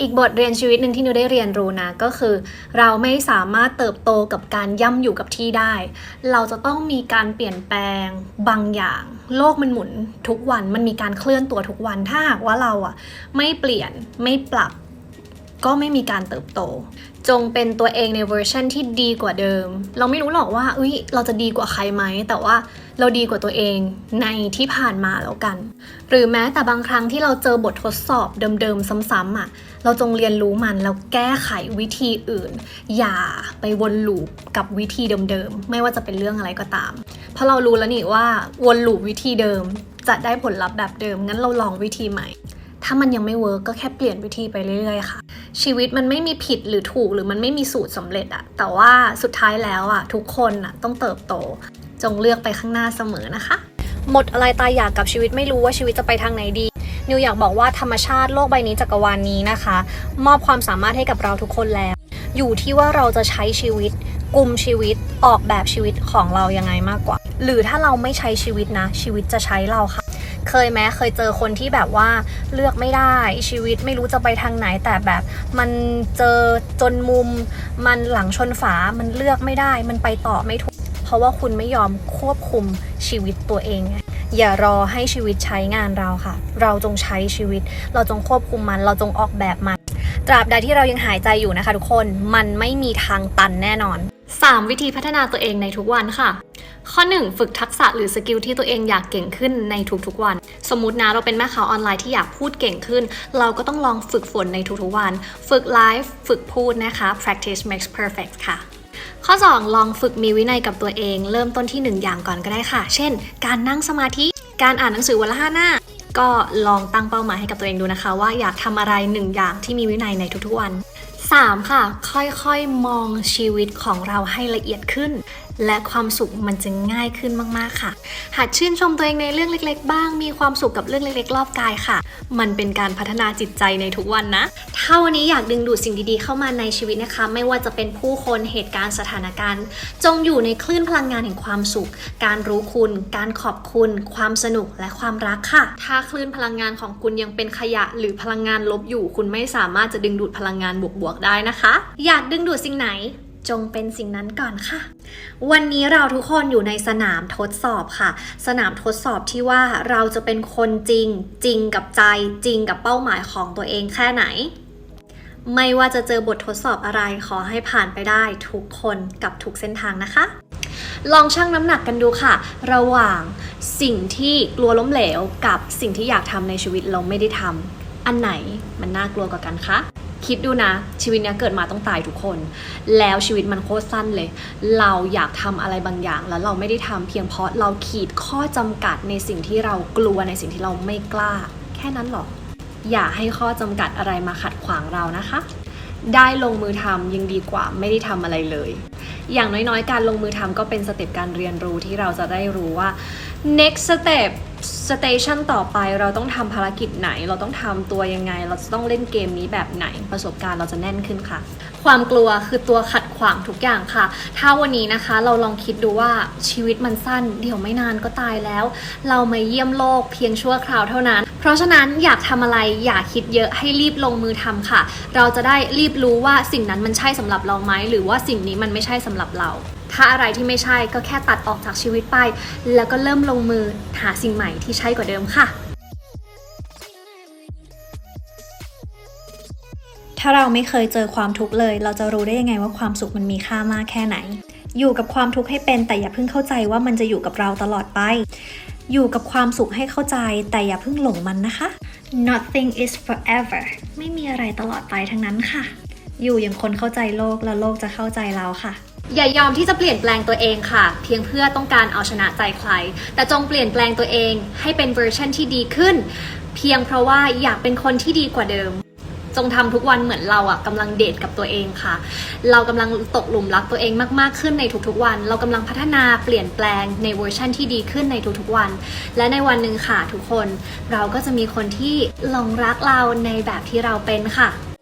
อีกบทเรียนชีวิตหนึ่งที่นิวได้เรียนรู้นะก็คือ เราไม่สามารถเติบโตกับการย่ำอยู่กับที่ได้ เราจะต้องมีการเปลี่ยนแปลงบางอย่าง โลกมันหมุนทุกวันมันมีการเคลื่อนตัวทุกวันถ้าหากว่าเราอะไม่เปลี่ยนไม่ปรับ ก็ไม่มีการเติบโต จงเป็นตัวเองในเวอร์ชันที่ดีกว่าเดิม เราไม่รู้หรอกว่าเอ้ยเราจะดีกว่าใครไหมแต่ว่า เราดีกว่าตัวเองในที่ผ่านมาแล้วกัน หรือแม้แต่บางครั้งที่เราเจอบททดสอบเดิมๆซ้ำๆอะ เราจงเรียนรู้มันแล้วแก้ไขวิธีอื่น อย่าไปวนลูปกับวิธีเดิมๆ ไม่ว่าจะเป็นเรื่องอะไรก็ตาม เพราะเรารู้แล้วนี่ว่าวนลูปวิธีเดิม จะได้ผลลัพธ์แบบเดิม งั้นเราลองวิธีใหม่ถ้ามันยังไม่เวิร์กก็แค่เปลี่ยนวิธีไปเรื่อยๆค่ะ ชีวิตมันไม่มีผิดหรือถูกหรือมันไม่มีสูตรสำเร็จอะแต่ว่าสุดท้ายแล้วอะทุกคนอะต้องเติบโต จงเลือกไปข้างหน้าเสมอนะคะ หมดอะไรตายอยากกับชีวิตไม่รู้ว่าชีวิตจะไปทางไหนดี นิวอยากบอกว่าธรรมชาติโลกใบนี้จักรวาลนนี้นะคะ มอบความสามารถให้กับเราทุกคนแล้ว อยู่ที่ว่าเราจะใช้ชีวิตกลุ่มชีวิตออกแบบชีวิตของเรายังไงมากกว่า หรือถ้าเราไม่ใช้ชีวิตนะ ชีวิตจะใช้เราค่ะ เคยไหมเคยเจอคนที่แบบว่าเลือกไม่ได้ชีวิตไม่รู้จะไปทางไหนแต่แบบ มันเจอจนมุม มันหลังชนฝามันเลือกไม่ได้ มันไปต่อไม่ถูก เพราะว่าคุณไม่ยอมควบคุมชีวิตตัวเองไงอย่ารอให้ชีวิตใช้งานเราค่ะ เราจงใช้ชีวิต เราจงควบคุมมัน เราจงออกแบบมัน ตราบใดที่เรายังหายใจอยู่นะคะ ทุกคนมันไม่มีทางตันแน่นอน 3 วิธีพัฒนาตัวเองในทุกวันค่ะ ข้อ 1 ฝึกทักษะหรือสกิลที่ตัวเองอยากเก่งขึ้นในทุกๆวัน สมมตินะเราเป็นแม่ค้าออนไลน์ที่อยากพูดเก่งขึ้น เราก็ต้องลองฝึกฝนในทุกๆวัน ฝึกไลฟ์ฝึกพูดนะคะ practice makes perfect ค่ะ ข้อ 2 ลองฝึกมีวินัยกับตัวเอง เริ่มต้นที่ 1 อย่างก่อนก็ได้ค่ะ เช่น การนั่งสมาธิ การอ่านหนังสือวันละห้าหน้า ก็ลองตั้งเป้าหมายให้กับตัวเองดูนะคะ ว่าอยากทำอะไรหนึ่งอย่างที่มีวินัยในทุกๆวัน 3. ค่ะ ค่อยๆ มองชีวิตของเราให้ละเอียดขึ้น และความสุขมันจะง่ายขึ้นมาก ๆ ค่ะ หัดชื่นชมตัวเองในเรื่องเล็ก ๆ บ้าง มีความสุขกับเรื่องเล็ก ๆ รอบกายค่ะ มันเป็นการพัฒนาจิตใจในทุกวันนะ ถ้าวันนี้อยากดึงดูดสิ่งดีๆ เข้ามาในชีวิตนะคะ ไม่ว่าจะเป็นผู้คนเหตุการณ์สถานการณ์ จงอยู่ในคลื่นพลังงานแห่งความสุข การรู้คุณ การขอบคุณ ความสนุกและความรักค่ะ ถ้าคลื่นพลังงานของคุณยังเป็นขยะ หรือพลังงานลบอยู่ คุณไม่สามารถจะดึงดูดพลังงานบวกๆได้นะคะ อยากดึงดูดสิ่งไหน จงเป็นสิ่งนั้นก่อนค่ะ วันนี้เราทุกคนอยู่ในสนามทดสอบค่ะ สนามทดสอบที่ว่าเราจะเป็นคนจริง จริงกับใจ จริงกับเป้าหมายของตัวเองแค่ไหน ไม่ว่าจะเจอบททดสอบอะไรขอให้ผ่านไปได้ทุกคนกับทุกเส้นทางนะคะ ลองชั่งน้ำหนักกันดูค่ะ ระหว่างสิ่งที่กลัวล้มเหลวกับสิ่งที่อยากทำในชีวิตเราไม่ได้ทำ อันไหนมันน่ากลัวกว่ากันคะคิดดูนะ ชีวิตเนี้ยเกิดมาต้องตายทุกคน แล้วชีวิตมันโคตรสั้นเลย เราอยากทำอะไรบางอย่าง แล้วเราไม่ได้ทำเพียงเพราะเราขีดข้อจำกัดในสิ่งที่เรากลัวในสิ่งที่เราไม่กล้า แค่นั้นหรออย่าให้ข้อจำกัดอะไรมาขัดขวางเรานะคะ ได้ลงมือทำยังดีกว่าไม่ได้ทำอะไรเลย อย่างน้อยๆ การลงมือทำก็เป็นสเต็ปการเรียนรู้ที่เราจะได้รู้ว่า next step station ต่อไปเราต้องทำภารกิจไหน เราต้องทำตัวยังไง เราจะต้องเล่นเกมนี้แบบไหน ประสบการณ์เราจะแน่นขึ้นค่ะ ความกลัวคือตัวขัดขวางทุกอย่างค่ะ ถ้าวันนี้นะคะเราลองคิดดูว่าชีวิตมันสั้น เดี๋ยวไม่นานก็ตายแล้ว เรามาเยี่ยมโลกเพียงชั่วคราวเท่านั้น เพราะฉะนั้นอยากทำอะไรอย่าคิดเยอะให้รีบลงมือทำค่ะ เราจะได้รีบรู้ว่าสิ่งนั้นมันใช่สำหรับเราไหมหรือว่าสิ่งนี้มันไม่ใช่สำหรับเรา ถ้าอะไรที่ไม่ใช่ก็แค่ตัดออกจากชีวิตไป แล้วก็เริ่มลงมือหาสิ่งใหม่ที่ใช่กว่าเดิมค่ะ ถ้าเราไม่เคยเจอความทุกข์เลย เราจะรู้ได้ยังไงว่าความสุขมันมีค่ามากแค่ไหน อยู่กับความทุกข์ให้เป็นแต่อย่าเพิ่งเข้าใจว่ามันจะอยู่กับเราตลอดไปอยู่กับความสุขให้เข้าใจแต่อย่าเพิ่งหลงมันนะคะ nothing is forever ไม่มีอะไรตลอดไปทั้งนั้นค่ะ อยู่อย่างคนเข้าใจโลกแล้วโลกจะเข้าใจเราค่ะ อย่ายอมที่จะเปลี่ยนแปลงตัวเองค่ะ เพียงเพื่อต้องการเอาชนะใจใคร แต่จงเปลี่ยนแปลงตัวเองให้เป็นเวอร์ชันที่ดีขึ้น เพียงเพราะว่าอยากเป็นคนที่ดีกว่าเดิม จงทำทุกวันเหมือนเราอะกำลังเดทกับตัวเองค่ะ เรากำลังตกหลุมรักตัวเองมากๆขึ้นในทุกๆวัน เรากำลังพัฒนาเปลี่ยนแปลงในเวอร์ชันที่ดีขึ้นในทุกๆวัน และในวันหนึ่งค่ะทุกคน เราก็จะมีคนที่หลงรักเราในแบบที่เราเป็นค่ะ